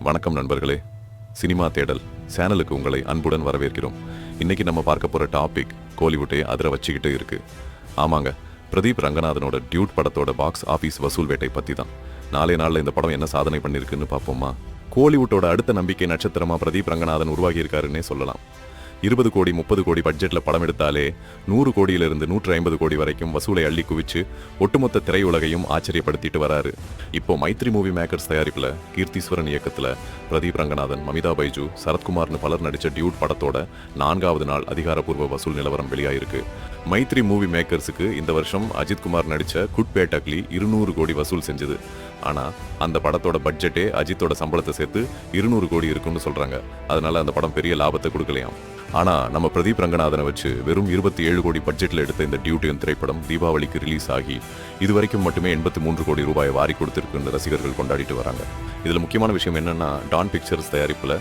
வணக்கம் நண்பர்களே. சினிமா தேடல் சேனலுக்கு உங்களை அன்புடன் வரவேற்கிறோம். இன்னைக்கு நம்ம பார்க்க போற டாபிக் கோலிவுட்டே அதிர வச்சுக்கிட்டு இருக்கு. ஆமாங்க பிரதீப் ரங்கநாதனோட டியூட் படத்தோட பாக்ஸ் ஆபீஸ் வசூல் வேட்டை பத்தி தான். நாளே நாள்ல இந்த படம் என்ன சாதனை பண்ணிருக்குன்னு பார்ப்போமா? கோலிவுட்டோட அடுத்த நம்பிக்கை நட்சத்திரமா பிரதீப் ரங்கநாதன் உருவாகியிருக்காருன்னே சொல்லலாம். இருபது கோடி முப்பது கோடி பட்ஜெட்ல படம் எடுத்தாலே நூறு கோடியிலிருந்து நூற்று ஐம்பது கோடி வரைக்கும் வசூலை அள்ளி குவிச்சு ஒட்டுமொத்த திரையுலகையும் ஆச்சரியப்படுத்திட்டு வராரு. இப்போ மைத்ரி மூவி மேக்கர்ஸ் தயாரிப்புல கீர்த்தீஸ்வரன் இயக்கத்தில் பிரதீப் ரங்கநாதன் மமிதா பைஜு சரத்குமார்னு பலர் நடிச்ச டியூட் படத்தோட நான்காவது நாள் அதிகாரப்பூர்வ வசூல் நிலவரம் வெளியாயிருக்கு. மைத்ரி மூவி மேக்கர்ஸுக்கு இந்த வருஷம் அஜித்குமார் நடித்த நடிச்ச குட் டக்லி இருநூறு கோடி வசூல் செஞ்சது. ஆனா அந்த படத்தோட பட்ஜெட்டே அஜித்தோட சம்பளத்தை சேர்த்து இருநூறு கோடி இருக்குன்னு சொல்றாங்க. அதனால அந்த படம் பெரிய லாபத்தை கொடுக்கலையாம். ஆனால் நம்ம பிரதீப் ரங்கநாதனை வச்சு வெறும் இருபத்தி ஏழு கோடி பட்ஜெட்டில் எடுத்த இந்த டியூட்டியன் திரைப்படம் தீபாவளிக்கு ரிலீஸ் ஆகி இதுவரைக்கும் மட்டுமே எண்பத்தி மூன்று கோடி ரூபாய் வாரி கொடுத்துருக்குன்னு ரசிகர்கள் கொண்டாடிட்டு வராங்க. இதில் முக்கியமான விஷயம் என்னென்னா டான் பிக்சர்ஸ் தயாரிப்பில்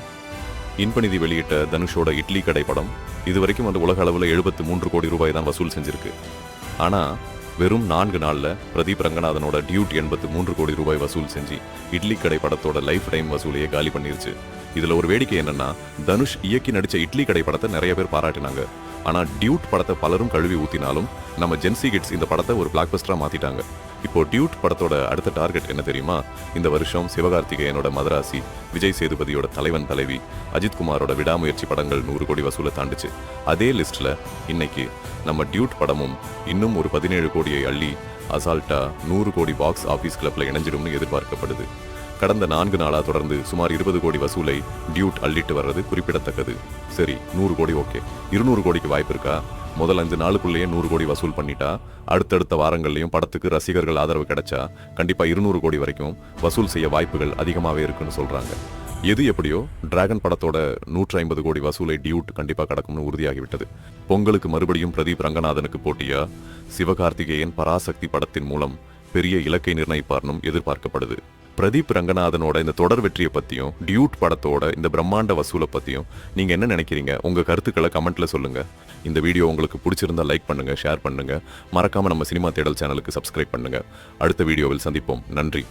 இன்பநிதி வெளியிட்ட தனுஷோட இட்லி கடை படம் இதுவரைக்கும் அந்த உலக அளவில் எழுபத்து மூன்று கோடி ரூபாய் தான் வசூல் செஞ்சிருக்கு. ஆனால் வெறும் நான்கு நாள்ல பிரதீப் ரங்கநாதனோட டியூட் எண்பத்து மூன்று கோடி ரூபாய் வசூல் செஞ்சு இட்லி கடை படத்தோட லைஃப் டைம் வசூலையே காலி பண்ணிருச்சு. இதுல ஒரு வேடிக்கை என்னன்னா தனுஷ் இயக்கி நடிச்ச இட்லி கடை படத்தை நிறைய பேர் பாராட்டினாங்க. ஆனா டியூட் படத்தை பலரும் கழுவி ஊத்தினாலும் நம்ம ஜென்சி கிட்ஸ் இந்த படத்தை ஒரு பிளாக் பஸ்டரா மாத்திட்டாங்க. இப்போ டியூட் படத்தோட அடுத்த டார்கெட் என்ன தெரியுமா? இந்த வருஷம் சிவகார்த்திகேயனோட மதராசி விஜய் சேதுபதியோட தலைவன் தலைவி அஜித்குமாரோட விடாமுயற்சி படங்கள் நூறு கோடி வசூலை தாண்டுச்சு. அதே லிஸ்ட்ல இன்னைக்கு நம்ம டியூட் படமும் இன்னும் ஒரு பதினேழு கோடியை அள்ளி அசால்ட்டா நூறு கோடி பாக்ஸ் ஆபீஸ் கிளப்ல இணைஞ்சிடும்னு எதிர்பார்க்கப்படுது. கடந்த நான்கு நாளா தொடர்ந்து சுமார் இருபது கோடி வசூலை டியூட் அள்ளிட்டு வர்றது குறிப்பிடத்தக்கது. சரி நூறு கோடி ஓகே. இருநூறு கோடிக்கு வாய்ப்பு இருக்கா? முதல் அஞ்சு நாளுக்குள்ளேயே நூறு கோடி வசூல் பண்ணிட்டா அடுத்தடுத்த வாரங்கள்லையும் படத்துக்கு ரசிகர்கள் ஆதரவு கிடைச்சா கண்டிப்பா இருநூறு கோடி வரைக்கும் வசூல் செய்ய வாய்ப்புகள் அதிகமாகவே இருக்குன்னு சொல்றாங்க. எது எப்படியோ டிராகன் படத்தோட நூற்றி ஐம்பது கோடி வசூலை டியூட் கண்டிப்பாக கடக்கும்னு உறுதியாகிவிட்டது. பொங்கலுக்கு மறுபடியும் பிரதீப் ரங்கநாதனுக்கு போட்டியா? சிவகார்த்திகேயன் பராசக்தி படத்தின் மூலம் பெரிய இலக்கை நிர்ணயிப்பார்னும் எதிர்பார்க்கப்படுது. பிரதீப் ரங்கநாதனோட இந்த தொடர் வெற்றியை பற்றியும் டியூட் படத்தோட இந்த பிரம்மாண்ட வசூலை பற்றியும் நீங்கள் என்ன நினைக்கிறீங்க? உங்கள் கருத்துக்களை கமெண்ட்டில் சொல்லுங்கள் இந்த வீடியோ உங்களுக்கு பிடிச்சிருந்தா லைக் பண்ணுங்கள் ஷேர் பண்ணுங்கள் மறக்காமல் நம்ம சினிமா தேடல் சேனலுக்கு சப்ஸ்கிரைப் பண்ணுங்க. அடுத்த வீடியோவில் சந்திப்போம். நன்றி.